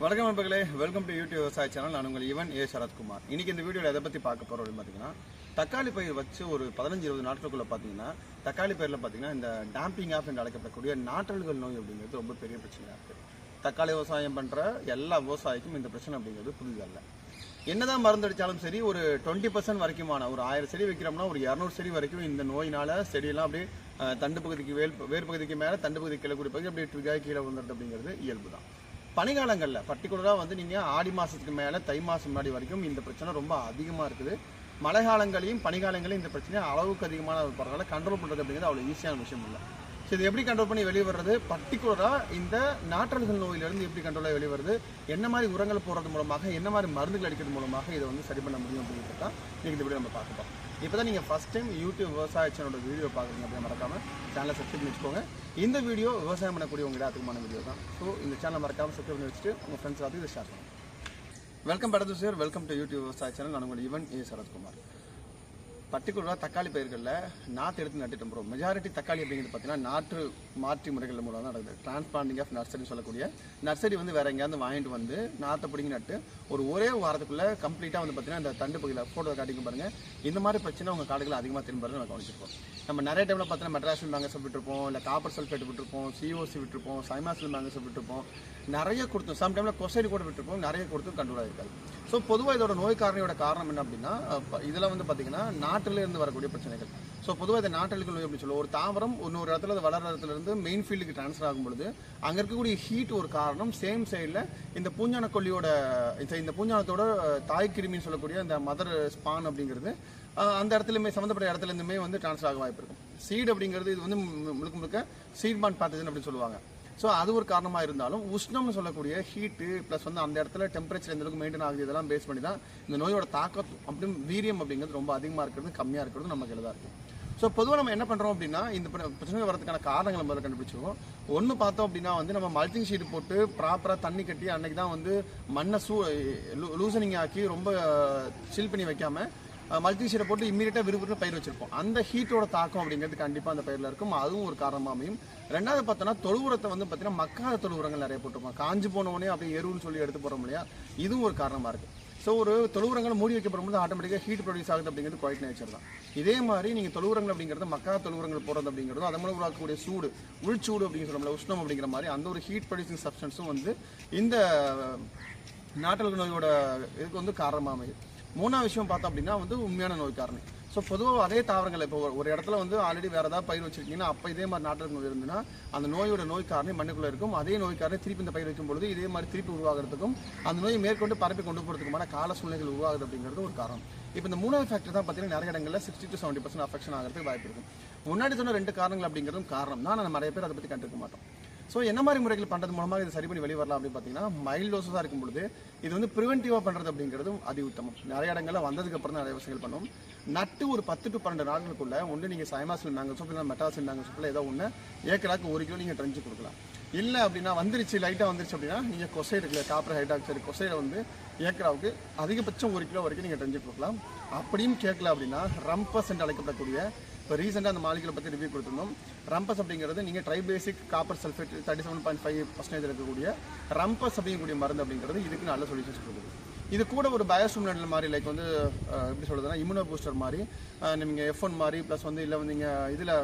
வணக்கம் நண்பர்களே welcome to YouTube விவசாய சேனல் நான் உங்கள் இவன் ஏ. சரத்குமார். இன்னைக்கு இந்த வீடியோவில் எதை பற்றி பார்க்க போகிறோம் அப்படின்னு பார்த்தீங்கன்னா தக்காளி பயிர் வச்சு ஒரு பதினஞ்சு இருபது நாட்களுக்குள்ளே பார்த்தீங்கன்னா தக்காளி பயிரில் பார்த்தீங்கன்னா இந்த டாம்பிங் ஆஃப் என்று அழைக்கப்படக்கூடிய நாற்றல்கள் நோய் அப்படிங்கிறது ரொம்ப பெரிய பிரச்சனையாக இருக்குது தக்காளி விவசாயம் பண்ணுற எல்லா விவசாயிக்கும் இந்த பிரச்சனை அப்படிங்கிறது புதிதல்ல என்னதான் மருந்து அடிச்சாலும் சரி ஒரு டுவெண்ட்டி பர்சன்ட் வரைக்குமான ஒரு ஆயிரம் செடி வைக்கிறோம்னா ஒரு இரநூறு செடி வரைக்கும் இந்த நோயினால செடியெல்லாம் அப்படியே தண்டு பகுதிக்கு வேல் வேர் பகுதிக்கு மேலே தண்டு பகுதிக்கு கீழே பகுதி அப்படியே கீழே வந்துடுது அப்படிங்கிறது இயல்பு தான் பனிகாலங்களில் பர்டிகுலராக வந்து நீங்கள் ஆடி மாதத்துக்கு மேலே தை மாதம் முன்னாடி வரைக்கும் இந்த பிரச்சனை ரொம்ப அதிகமாக இருக்குது. மழை காலங்களையும் பனிகாலங்களையும் இந்த பிரச்சனை அளவுக்கு அதிகமான பரவாயில்ல கண்ட்ரோல் பண்ணுறது அப்படிங்கிறது அவ்வளோ ஈஸியான விஷயம் இல்லை. ஸோ இது எப்படி கண்ட்ரோல் பண்ணி வெளியே வர்றது பர்டிகுலராக இந்த நாற்றல்கள் நோயிலிருந்து எப்படி கண்ட்ரோலாக வெளியே வருது என்ன மாதிரி உரங்கள் போடுறது மூலமாக என்ன மாதிரி மருந்துகள் அடிக்கிறது மூலமாக இதை வந்து சரி பண்ண முடியும் அப்படிங்கிறது தான் நீங்கள் இந்த வீடியோ நம்ம பார்க்கலாம் இப்போ தான் நீங்கள் ஃபஸ்ட் டைம் யூடியூப் விவசாய சேனலோட வீடியோ பார்க்குறீங்க அப்படின்னு மறக்காமல் சேனலை சப்ஸ்கிரைப் பண்ணி வச்சுக்கோங்க. இந்த வீடியோ விவசாயம் பண்ணக்கூடிய உங்கள் அதிகமான வீடியோ தான். ஸோ இந்த சேனலை மறக்காமல் சப்ஸ்கிரைப் பண்ணி வச்சுட்டு உங்கள் ஃப்ரெண்ட்ஸ் எல்லாத்தையும் இதை ஷேர் பண்ணுங்கள் வெல்கம் படத்து சார் வெல்கம் டு யூடியூப் விவசாய சேனல் நான் உங்கள் ஈவன் ஏ சரத்குமார். பர்டிகுலராக தக்காளி பயிர்களில் நாற்று எடுத்து நட்டுட்டு போகிறோம் மெஜாரிட்டி தக்காளி அப்படிங்கிறது பார்த்தீங்கன்னா நாற்று மாற்றி முறைகள் மூலம் தான் நடக்குது. டிரான்ஸ்பிளான்டிங் ஆஃப் நர்சரின்னு சொல்லக்கூடிய நர்சரி வந்து வேற எங்கேயாவது வாங்கிட்டு வந்து நாற்றை பிடிங்கி நட்டு ஒரு ஒரே வாரத்துக்குள்ளே கம்ப்ளீட்டாக வந்து பார்த்தீங்கன்னா இந்த தண்டு பகுதியில் ஃபோட்டோ காட்டிங்க பாருங்க. இந்த மாதிரி பிரச்சனை உங்கள் காடுகள் அதிகமாக திரும்ப நம்ம கவனிச்சிருப்போம். நம்ம நிறைய டைமில் பார்த்தீங்கன்னா மெட்ராஸில் மேங்கஸ் சொல்லிட்டுருப்போம் இல்லை காப்பர் சல்ஃபேட் விட்டுருப்போம் சிஓசி விட்டுருப்போம் சைமாசில் மேங்கஸ் சொல்லிட்டுருப்போம் நிறைய கொடுத்தோம். சம் டைமில் கொசைடு கூட விட்டுருப்போம். நிறைய கொடுத்தும் கண்ட்ரோல் ஆகிருக்காது ஸோ பொதுவாக இதோட நோய் காரணியோட காரணம் என்ன அப்படின்னா இதில் வந்து பார்த்தீங்கன்னா நாட்டிலேருந்து வரக்கூடிய பிரச்சனைகள். ஸோ பொதுவாக இந்த நாட்டலுக்கு நோய் அப்படின்னு சொல்லுவோம். ஒரு தாவரம் இன்னொரு இடத்துல அது வளர்ற இடத்துல இருந்து மெயின் ஃபீல்டுக்கு ட்ரான்ஸ்ஃபர் ஆகும்பொழுது அங்கே இருக்கக்கூடிய ஹீட் ஒரு காரணம். சேம் சைடில் இந்த பூஞ்சான கொல்லியோட இந்த- இந்த பூஞ்சானத்தோட தாய் கிருமின்னு சொல்லக்கூடிய அந்த மதர் ஸ்பான் அப்படிங்கிறது அந்த இடத்துலையுமே சம்மந்தப்பட்ட இடத்துல இருந்துமே வந்து ட்ரான்ஸ்ஃபர் ஆக வாய்ப்பு இருக்கும். சீட் அப்படிங்கிறது இது வந்து மு- முழுக்க முழுக்க சீட் பான் பேத்தஜன் அப்படின்னு சொல்லுவாங்க. ஸோ அது ஒரு காரணமாக இருந்தாலும் உஷ்ணம்னு சொல்லக்கூடிய ஹீட்டு ப்ளஸ் வந்து அந்த இடத்துல டெம்பரேச்சர் எந்த அளவுக்கு மெயின்டைன் ஆகுது இதெல்லாம் பேஸ் பண்ணி தான் இந்த நோயோட தாக்கம் அப்படியும் வீரியம் அப்படிங்கிறது ரொம்ப அதிகமாக இருக்கிறது கம்மியாக இருக்கிறது நமக்கு எளிதாக இருக்கும் ஸோ பொதுவாக நம்ம என்ன பண்ணுறோம் அப்படின்னா இந்த பிர- பிரச்சனை வரதுக்கான காரணங்களை முதல்ல கண்டுபிடிச்சிருவோம். ஒன்று பார்த்தோம் அப்படின்னா வந்து நம்ம மல்டிங் ஷீட் போட்டு ப்ராப்பராக தண்ணி கட்டி அன்னைக்கு தான் வந்து மண்ணை சூ லூசனிங் ஆக்கி ரொம்ப சில் பண்ணி வைக்காமல் மல்டி ஷீட்டை போட்டு இம்மீடியட்டாக விறுவிறுன்னு பயிர் வச்சிருப்போம். அந்த ஹீட்டோட தாக்கம் அப்படிங்கிறது கண்டிப்பாக அந்த பயிரில் இருக்கும். அதுவும் ஒரு காரணமாக அமையும். ரெண்டாவது பார்த்தோன்னா தொழு உரத்தை வந்து பார்த்தீங்கன்னா மக்காத தொழு உரங்கள் நிறைய போட்டிருப்போம் காஞ்சி போனவனே அப்படியே எருவுன்னு சொல்லி எடுத்து போகிறோம் இல்லையா? இதுவும் ஒரு காரணமாக இருக்குது ஸோ ஒரு தொழுவுரங்கள் மூடி மூடி வைக்கப்படும்போது ஆட்டோமேட்டிக்காக ஹீட் ப்ரொடியூஸ் ஆகுது அப்படிங்கிறது குவாய்ட் நேச்சர் தான். இதே மாதிரி நீங்கள் தொழுவுரங்கள் அப்படிங்கிறது மக்கா தொழுவுரங்கள் போகிறது போடுறது அப்படிங்கிறது அதன் மூலம் உருவாக்கக்கூடிய சூடு உள்சூடு அப்படின்னு சொல்லல உஷ்ணம் அப்படிங்கிற மாதிரி அந்த ஒரு ஹீட் ப்ரொடியூசிங் சப்ஸ்டன்ஸும் வந்து இந்த நாட்டல் நோயோட இதுக்கு வந்து காரணமாக அமையுது மூணாவது விஷயம் பார்த்தோம் அப்படின்னா வந்து உண்மையான நோய் காரணி ஸோ பொதுவாக அதே தாவரங்கள் இப்போ ஒரு- ஒரு இடத்துல வந்து ஆல்ரெடி வேறு ஏதாவது பயிர் வச்சிருக்கீங்கன்னா அப்போ இதே மாதிரி நாட்டு நோய் இருந்துன்னா அந்த நோயோட நோய் காரணம் மண்ணுக்குள்ளே இருக்கும். அதே நோய் காரணம் திருப்பி இந்த பயிர் வைக்கும் பொழுது இதே மாதிரி திருப்பி உருவாகிறதுக்கும் அந்த நோயை மேற்கொண்டு பரப்பி கொண்டு போகிறதுக்குமான கால சூழ்நிலைகள் உருவாகுது அப்படிங்கிறது ஒரு காரணம். இப்போ இந்த மூணாவது ஃபேக்டர் தான் பார்த்தீங்கன்னா நிறைய இடங்களில் sixty to seventy percent affection ஆகிறதுக்கு வாய்ப்பு இருக்கும் முன்னாடி சொன்ன ரெண்டு காரணங்கள் அப்படிங்கிறதும் காரணம். தான் நம்ம நிறைய பேர் அதை பற்றி கண்டுக்க மாட்டோம். ஸோ என்ன மாதிரி முறைகள் பண்ணுறது மூலமாக இது சரி பண்ணி வெளியே வரலாம் அப்படின்னு பார்த்தீங்கன்னா மைல்ட் டோஸாக இருக்கும் பொழுது இது வந்து ப்ரிவென்டிவாக பண்ணுறது அப்படிங்கிறதும் அதி உத்தமம் நிறைய இடங்களில் வந்ததுக்கு அப்புறம் தான் நிறைய விஷயங்கள் பண்ணும். நட்டு ஒரு பத்து டு பன்னெண்டு நாட்களுக்குள்ள ஒன்று நீங்கள் சைமாசில் நாங்கள் இல்லை மெட்டாசில் நாங்கள் சூப்பில் ஏதோ ஒன்று ஏக்கராக்கு ஒரு கிலோ நீங்கள் ட்ரெஞ்சு கொடுக்கலாம். இல்லை அப்படின்னா வந்துருச்சு லைட்டாக வந்துருச்சு அப்படின்னா நீங்கள் கொசைடு இருக்குல்ல காப்பர் ஹைட்ராக்சைடு கொசைடை வந்து ஏக்கராவுக்கு அதிகபட்சம் ஒரு கிலோ வரைக்கும் நீங்கள் ட்ரெஞ்சு கொடுக்கலாம். அப்படியும் கேட்கல அப்படின்னா ரம்பஸ் என்று அழைக்கப்படக்கூடிய இப்போ ரீசெண்டாக அந்த மாலிகளை பற்றி ரிவ்யூ கொடுத்துருந்தோம். ரம்பஸ் அப்படிங்கிறது நீங்கள் tribasic copper sulphate thirty seven point five percentage இருக்கக்கூடிய ரம்பஸ் அப்படிங்கக்கூடிய மருந்து அப்படிங்கிறது இதுக்கு நல்ல சொல்யூஷன்ஸ் கொடுக்குது. இது கூட ஒரு பயோஸ்டிமுலன்ட் மாதிரி லைக் வந்து எப்படி சொல்கிறதுனா இம்யூனோ பூஸ்டர் மாதிரி நீங்கள் எஃப் ஒன் மாதிரி ப்ளஸ் வந்து இல்லை வந்து நீங்கள் இதில்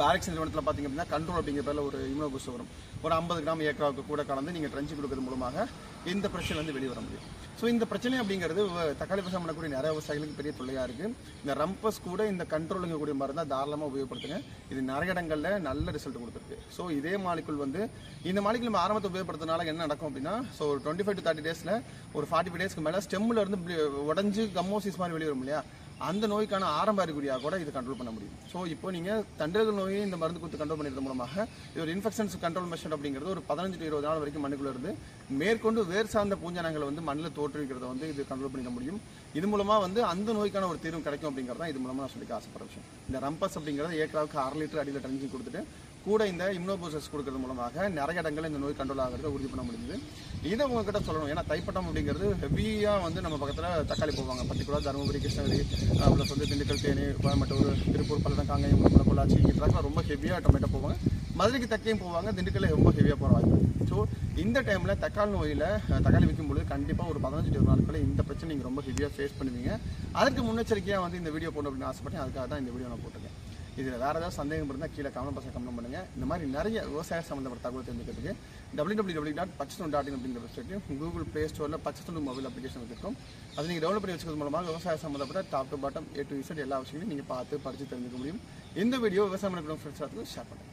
பேரக்ஸ் நிறுவனத்தில் பார்த்தீங்க அப்படின்னா கண்ட்ரோல் அப்படிங்கிற பேரில் ஒரு இம்யூனோ வரும். ஒரு ஐம்பது கிராம் ஏக்கராவுக்கு கூட கலந்து நீங்கள் ட்ரெஞ்சு கொடுக்கறது மூலமாக இந்த பிரச்சனை வந்து வெளியே வர முடியும். ஸோ இந்த பிரச்சனை அப்படிங்கிறது தக்காளி விவசாயம் பண்ணக்கூடிய நிறைய விவசாயிகளுக்கு பெரிய தொல்லையாக இருக்குது இந்த ரம்பஸ் கூட இந்த கண்ட்ரோலுங்க கூடிய மருந்தை தாராளமாக உபயோகப்படுத்துங்க. இது நிறைய இடங்களில் நல்ல ரிசல்ட் கொடுத்துருக்கு. ஸோ இதே மாலிக்குள் வந்து இந்த மாலிக்குள் நம்ம ஆரம்பத்தை உபயோகப்படுத்தினால என்ன நடக்கும் அப்படின்னா ஸோ ஒரு டுவெண்ட்டி ஃபைவ் டு தேர்ட்டி டேஸில் ஒரு ஃபார்ட்டி ஃபைவ் டேஸ்க்கு மேலே ஸ்டெம்மில் இருந்து உடஞ்சி கம்மோசிஸ் மாதிரி வெளியே வரும் இல்லையா? அந்த நோய்க்கான ஆரம்ப அறிகுறியாக கூட இது கண்ட்ரோல் பண்ண முடியும். ஸோ இப்போ நீங்கள் தண்டர்கள் நோயை இந்த மருந்து கொடுத்து கண்ட்ரோல் பண்ணுறது மூலமாக இது ஒரு இன்ஃபெக்ஷன்ஸ் கண்ட்ரோல் மெஷர் அப்படிங்கிறது ஒரு பதினஞ்சு டு இருபது நாள் வரைக்கும் மண்ணுக்குள்ள இருந்து மேற்கொண்டு வேர் சார்ந்த பூஞ்சானங்களை வந்து மண்ணில் தோற்றுவிக்கிறத வந்து இது கண்ட்ரோல் பண்ணிக்க முடியும். இது மூலமாக வந்து அந்த நோய்க்கான ஒரு தீர்வு கிடைக்கும் அப்படிங்கிறது தான் இது மூலமாக நான் சொல்லிக்க ஆசைப்படுற விஷயம் இந்த ரம்பஸ் அப்படிங்கிறத ஏக்கராவுக்கு அரை லிட்டர் அடியில் ட்ரெஞ்சிங் கொடுத்துட்டு கூட இந்த இம்னோபோசஸ் கொடுக்கறது மூலமாக நிறைய இடங்களில் இந்த நோய் கண்ட்ரோல் ஆகிறத உறுதி பண்ண முடியுது இதை உங்ககிட்ட சொல்லணும். ஏன்னா தைப்பட்டம் அப்படிங்கிறது ஹெவியாக வந்து நம்ம பக்கத்தில் தக்காளி போவாங்க பர்டிகுலர் தருமபுரி கிருஷ்ணகிரி ப்ளஸ் வந்து திண்டுக்கல் தேனி கோயம்புத்தூர் திருப்பூர் பல்லடம் காங்கேயம் பொள்ளாச்சி இதெல்லாம் ரொம்ப ஹெவியாக டொமேட்டோ போவாங்க. மதுரைக்கு தக்கையும் போவாங்க. திண்டுக்கல்ல ரொம்ப ஹெவியாக போகிற வாய்ப்பு ஸோ இந்த டைமில் தக்காளி நோயில் தக்காளி விற்கும் பொழுது கண்டிப்பாக ஒரு பதினஞ்சு இருபது நாட்களில் இந்த பிரச்சனை நீங்கள் ரொம்ப ஹெவியாக ஃபேஸ் பண்ணுவீங்க. அதுக்கு முன்னெச்சரிக்கையாக வந்து இந்த வீடியோ போடணும் அப்படின்னு ஆசைப்பட்டேன். அதுக்காக தான் இந்த வீடியோ நான் போட்டிருக்கேன். இதில் வேறு ஏதாவது சந்தேகம் இருந்தால் கீழே கமெண்ட் பசங்க கமெண்ட் பண்ணுங்கள் இந்த மாதிரி நிறைய விவசாய சம்மந்தப்பட்ட தகவல் தெரிஞ்சுக்கிறதுக்கு டபிள்யூ டபிள்யூ டபிள்யூ டாட் பச்சை டாட் இன் அப்படிங்கிற வெப்சைட்லையும் கூகுள் ப்ளே ஸ்டோரில் பச்சை மொபைல் அப்ளிகேஷன் இருக்கும் அதை நீங்கள் டெவலப் பண்ணி வச்சுக்கிறது மூலமாக விவசாய சம்மந்தப்பட்ட top to bottom A to Z எல்லா விஷயங்களையும் நீங்கள் பார்த்து படித்து தெரிஞ்சுக்க முடியும். இந்த வீடியோ விவசாயம் பண்ணக்கூடிய ஃப்ரெண்ட்ஸ் ஷேர் பண்ணுங்கள்